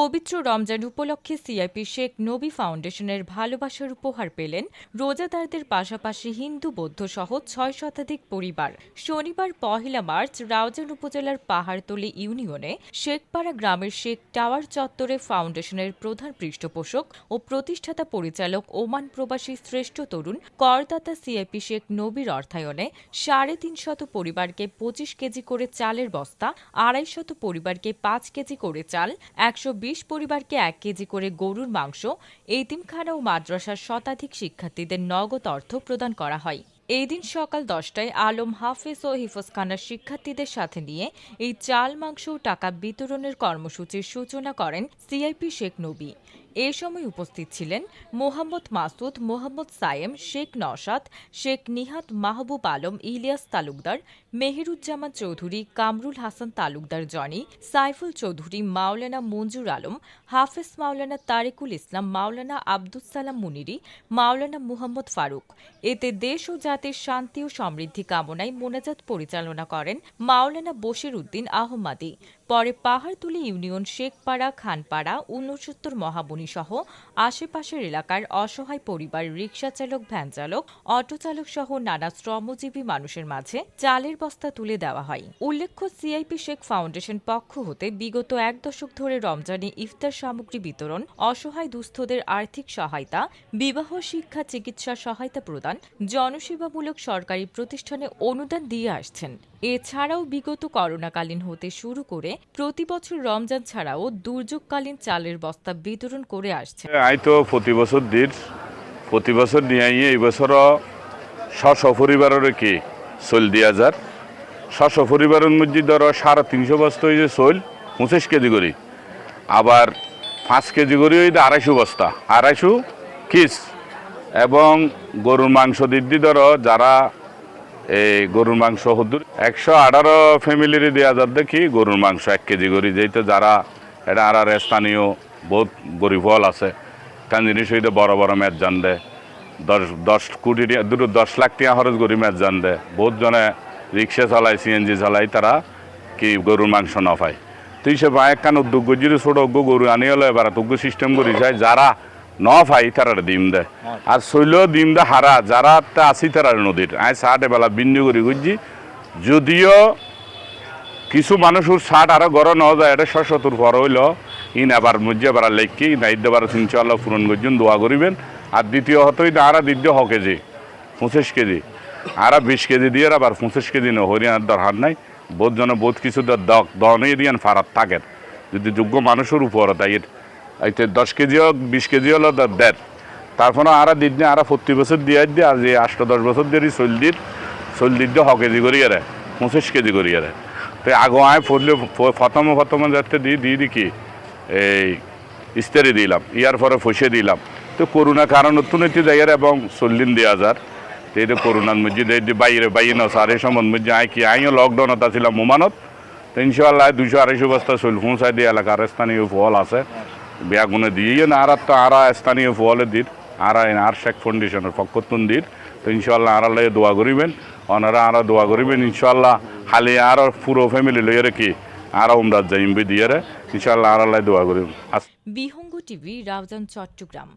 পবিত্র রমজান উপলক্ষে সিআইপি শেখ নবী ফাউন্ডেশনের ভালোবাসার উপহার পেলেন রোজাদারদের পাশাপাশি হিন্দু, বৌদ্ধ সহ ছয় শতাধিক পরিবার। শনিবার পহেলা মার্চ রাউজান উপজেলার পাহাড়তলি ইউনিয়নে শেখপাড়া গ্রামের শেখ টাওয়ার চত্বরে ফাউন্ডেশনের প্রধান পৃষ্ঠপোষক ও প্রতিষ্ঠাতা পরিচালক ওমান প্রবাসী শ্রেষ্ঠ তরুণ করদাতা সিআইপি শেখ নবীর অর্থায়নে সাড়ে তিন শত পরিবারকে পঁচিশ কেজি করে চালের বস্তা, আড়াই শত পরিবারকে পাঁচ কেজি করে চাল, একশো বিশ পরিবারকে এক কেজি করে গরুর মাংস এইতিমখানা ও মাদ্রাসার শতাধিক শিক্ষার্থীদের নগদ অর্থ প্রদান করা হয়। এই দিন সকাল দশটায় আলম হাফেজ ও হিফজখানার শিক্ষার্থীদের সাথে নিয়ে এই চাল, মাংস টাকা বিতরণের কর্মসূচির সূচনা করেন সিআইপি শেখ নবী। এ সময় উপস্থিত ছিলেন মোহাম্মদ মাসুদ, মোহাম্মদ সায়েম, শেখ নওশাদ, শেখ নিহাত মাহবুব আলম, ইলিয়াস তালুকদার, মেহেরুজ্জামান চৌধুরী, কামরুল হাসান তালুকদার জনি, সাইফুল চৌধুরী, মাওলানা মঞ্জুর আলম, হাফেজ মাওলানা তারেকুল ইসলাম, মাওলানা আব্দুস সালাম মুনিরি, মাওলানা মুহাম্মদ ফারুক। এতে দেশ ও জাতির শান্তি ও সমৃদ্ধি কামনায় মোনাজাত পরিচালনা করেন মাওলানা বশির উদ্দিন আহমাদি। পরে পাহাড়তুলি ইউনিয়ন শেখপাড়া, খানপাড়া ঊনসত্তর মহাবনী সহ আশেপাশের এলাকার অসহায় পরিবার রিকশা চালক ভ্যান চালক অটো চালক সহ নানা শ্রমজীবী মানুষের মাঝে চালের বস্তা তুলে দেওয়া হয়। উল্লেখ্য সিআইপি শেখ ফাউন্ডেশন পক্ষ হতে বিগত এক দশক ধরে রমজানে ইফতার সামগ্রী বিতরণ, অসহায় দুস্থদের আর্থিক সহায়তা, বিবাহ, শিক্ষা, চিকিৎসা সহায়তা প্রদান, জনসেবামূলক সরকারি প্রতিষ্ঠানে অনুদান দিয়ে আসছেন। এছাড়াও বিগত করোনাকালীন হতে শুরু করে প্রতি বছর রমজান ছাড়াও দুর্যোগকালীন চালের বস্তা বিতরণ করে আসছে। আই তো প্রতি বছর দিন প্রতি বছর নিয়ে আই এই বছরও স্ব পরিবারের কি চল দিয়া যার স্ব পরিবারের মধ্যে ধরো সাড়ে তিনশো বস্তা হয়েছে চল, পঁচিশ কেজি করি। আবার পাঁচ কেজি করি ওই আড়াইশো বস্তা, আড়াইশো কিস। এবং গরুর মাংস দিদি ধরো যারা এই গরুর মাংস হদুর। একশো আঠারো ফ্যামিলির দেওয়া যার দেখি গরুর মাংস এক কেজি করি। যেহেতু যারা এটা আর স্থানীয়, বহুত গরিব হল আছে। কারণ জিনিস হইতে বড় বড় ম্যাচ জান দে দশ দশ কোটি দুটো দশ লাখ টিয়া খরচ করি ম্যাচ জান দে বহুত জনে রিক্সা চালায় সিএনজি চালায়, তারা কি গরুর মাংস না পায়। তুই সে এক কান উদ্যোগ যদি ছোট গরু আনি হলো এবার তোকে সিস্টেম করি। যায় যারা ন পাই তারা ডিম দেয় আর শৈল ডিম দে হারা যারা আসি তারা নদীর। আয় সাটে বেলা বিন্যু করি বুঝছি যদিও কিছু মানুষের ষাট আরও গড় ন যায় এটা শতর পর হইল। ইন আবার মধ্যে আবার লেখি নাইট দেবার ইনশাল্লাহ পূরণ করছেন দোয়া করিবেন। আর দ্বিতীয় হতই আর দ্বিতীয় হ কেজি পঁচিশ কেজি। আর বিশ কেজি দিয়ে আবার পঁচিশ কেজি ন হরিয়ানার দরকার নাই। বোধ জন বোধ কিছু দক দনে দিয়ান ফারাত থাকেন যদি যোগ্য মানুষের উপর তাই এইতে দশ কেজি হোক, বিশ কেজি হলো দেড় তারপরে আর দিন আর প্রতি বছর দিয়ে দিয়ে, আর যে আটশো দশ বছর দিয়ে চল্লিশ চল্লিশ দিয়ে হ কেজি করি আরে পঁচিশ কেজি করি আরে তো আগো আয় ফুটলে প্রথম প্রথম যাতে দিয়ে দিয়ে দি কি? এই ইস্তারি দিলাম, ইয়ার পরে ফসে দিলাম। তো করোনা কারণ অর্থনীতি জায়গার এবং চল্লিন দুই হাজার তো এই করোনার মধ্যে এই বাইরে বাইরে না, সারে সময় মধ্যে আয় কি? আইও লকডাউনত আছিলাম মোমানত তো ইনশাল্লাহ দুশো আড়াইশো বস্তা চল পৌঁছাই দিয়ে এলাকার স্থানীয় ফল আছে। বেয়া গুণে দিয়ে না আর তো আর স্থানীয় ফলে দিন আর আর শেখ ফাউন্ডেশনের পক্ষতুন দিন তো ইনশাল্লাহ আর লয়ে দোয়া করিবেন ওনারা আর দোয়া করিবেন ইনশাল্লাহ খালি আর পুরো ফ্যামিলি লইয়ে রেখি আর উমরাত যাইম বি দিয়ে রে ইনশাল্লাহ আর লাই দোয়া করিবেন আস বিহঙ্গ টিভি রাউজান চট্টগ্রাম।